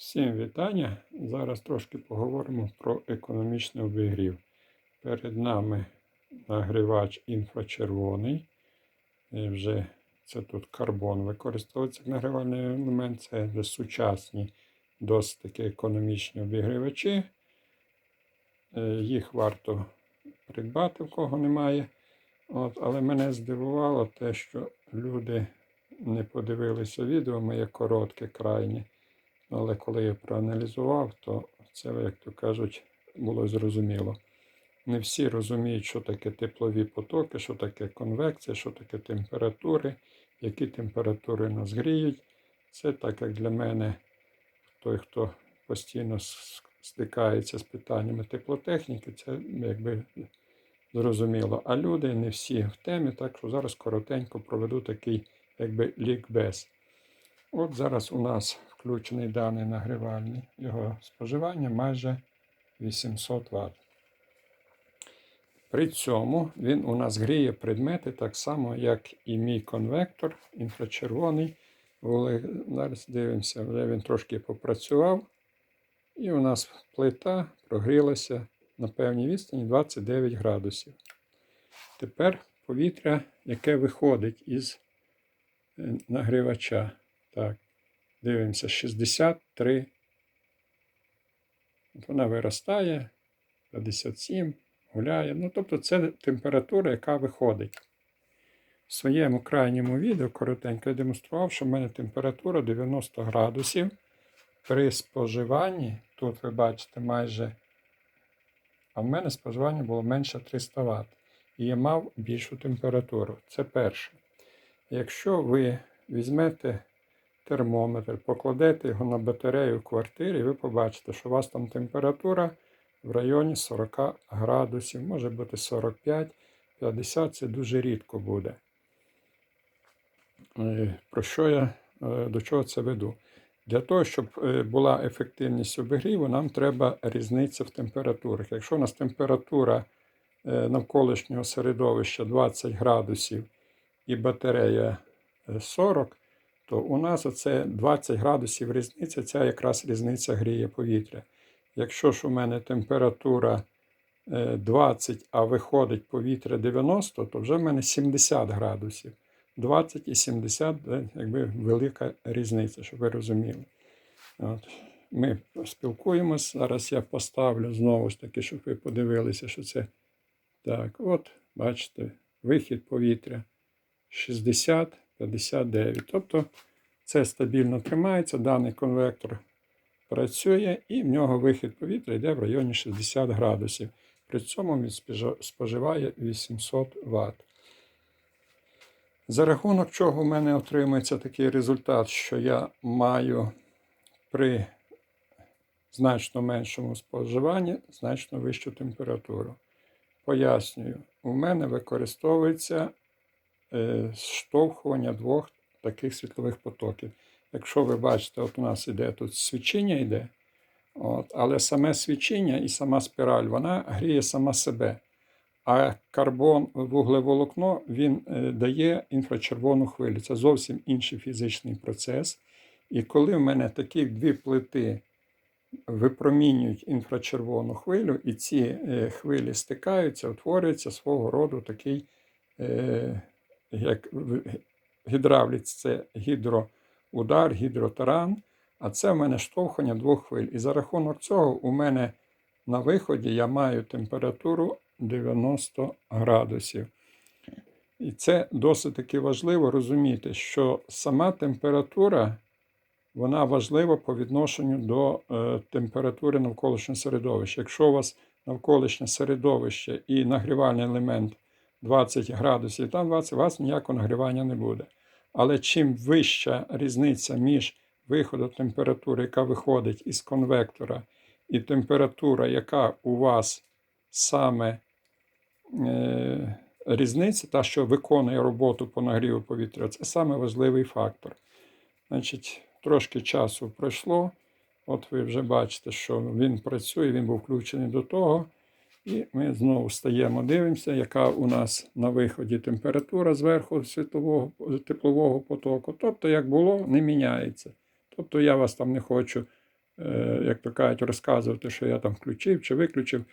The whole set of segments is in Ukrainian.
Всім вітання. Зараз трошки поговоримо про економічний обігрів. Перед нами нагрівач інфрачервоний. І вже це тут карбон використовується як нагрівальний елемент. Це вже сучасні, досить таки економічні обігрівачі. Е, Їх варто придбати, в кого немає. От, але мене здивувало те, що люди не подивилися відео, моє коротке крайнє. Але коли я проаналізував, то це, як то кажуть, було зрозуміло. Не всі розуміють, що таке теплові потоки, що таке конвекція, що таке температури, які температури нас гріють. Це так як для мене, той, хто постійно стикається з питаннями теплотехніки, це якби зрозуміло. А люди не всі в темі, так що зараз коротенько проведу такий якби лікбез. От зараз у нас включений даний нагрівальний. Його споживання майже 800 Вт. При цьому він у нас гріє предмети так само, як і мій конвектор інфрачервоний. Зараз дивимося, вже він трошки попрацював. І у нас плита прогрілася на певній відстані 29 градусів. Тепер повітря, яке виходить із е, нагрівача. Так, дивимося, 63. От вона виростає, 57, гуляє. Ну, тобто це температура, яка виходить. В своєму крайньому відео коротенько я демонстрував, що в мене температура 90 градусів. При споживанні, тут ви бачите, майже, а в мене споживання було менше 300 Вт. І я мав більшу температуру. Це перше. Якщо ви візьмете термометр, покладете його на батарею в квартирі, і ви побачите, що у вас там температура в районі 40 градусів, може бути 45, 50, це дуже рідко буде. Е, Про що я е, до чого це веду? Для того, щоб е, була ефективність обігріву, нам треба різниця в температурах. Якщо у нас температура навколишнього середовища 20 градусів і батарея е, 40, то у нас оце 20 градусів різниця, ця якраз різниця гріє повітря. Якщо ж у мене температура е, 20, а виходить повітря 90, то вже в мене 70 градусів. 20 і 70 це якби велика різниця, щоб ви розуміли. От. Ми спілкуємось. Зараз я поставлю знову ж таки, щоб ви подивилися, що це так. От, бачите, вихід повітря 60, 59. Тобто це стабільно тримається, даний конвектор працює, і в нього вихід повітря йде в районі 60 градусів. При цьому він споживає 800 Вт. За рахунок чого в мене отримується такий результат, що я маю при значно меншому споживанні значно вищу температуру. Пояснюю, у мене використовується штовхування двох таких світлових потоків. Якщо ви бачите, от у нас іде тут свічення йде, от, але саме свічення і сама спіраль, вона гріє сама себе. А карбон вуглеволокно він е, дає інфрачервону хвилю. Це зовсім інший фізичний процес. І коли в мене такі дві плити випромінюють інфрачервону хвилю, і ці е, хвилі стикаються, утворюється свого роду такий, е, як в гідравліці, це гідроудар, гідротаран. А це в мене штовхання двох хвиль. І за рахунок цього у мене на виході я маю температуру 90 градусів. І це досить таки важливо розуміти, що сама температура вона важлива по відношенню до е, температури навколишнього середовища. Якщо у вас навколишнє середовище і нагрівальний елемент 20 градусів, там 20, у вас ніякого нагрівання не буде. Але чим вища різниця між виходом температури, яка виходить із конвектора, і температура, яка у вас саме е, різниця, та, що виконує роботу по нагріву повітря, це саме важливий фактор. Значить, трошки часу пройшло. От ви вже бачите, що він працює, він був включений до того. І ми знову стаємо, дивимося, яка у нас на виході температура зверху світлового теплового потоку. Тобто, як було, не міняється. Тобто я вас там не хочу е, як то кажуть, розказувати, що я там включив чи виключив.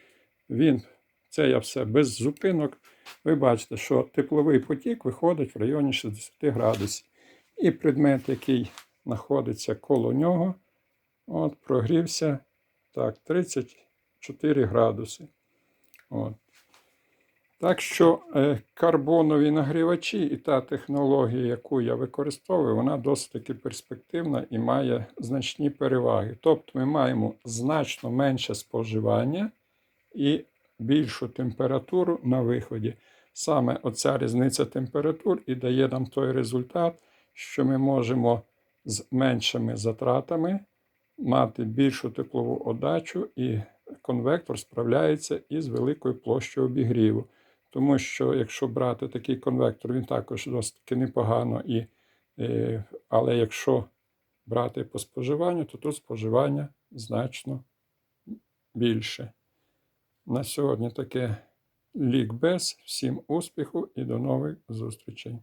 Він це я все без зупинок. Ви бачите, що тепловий потік виходить в районі 60 градусів. І предмет, який знаходиться коло нього, от, прогрівся так, 34 градуси. От. Так що е, карбонові нагрівачі і та технологія, яку я використовую, вона досить таки перспективна і має значні переваги. Тобто ми маємо значно менше споживання і більшу температуру на виході. Саме оця різниця температур і дає нам той результат, що ми можемо з меншими затратами мати більшу теплову отдачу, і конвектор справляється із великою площею обігріву. Тому що, якщо брати такий конвектор, він також досить таки непогано, і, е, але якщо брати по споживанню, то тут споживання значно більше. На сьогодні таке лікбез. Всім успіху і до нових зустрічей!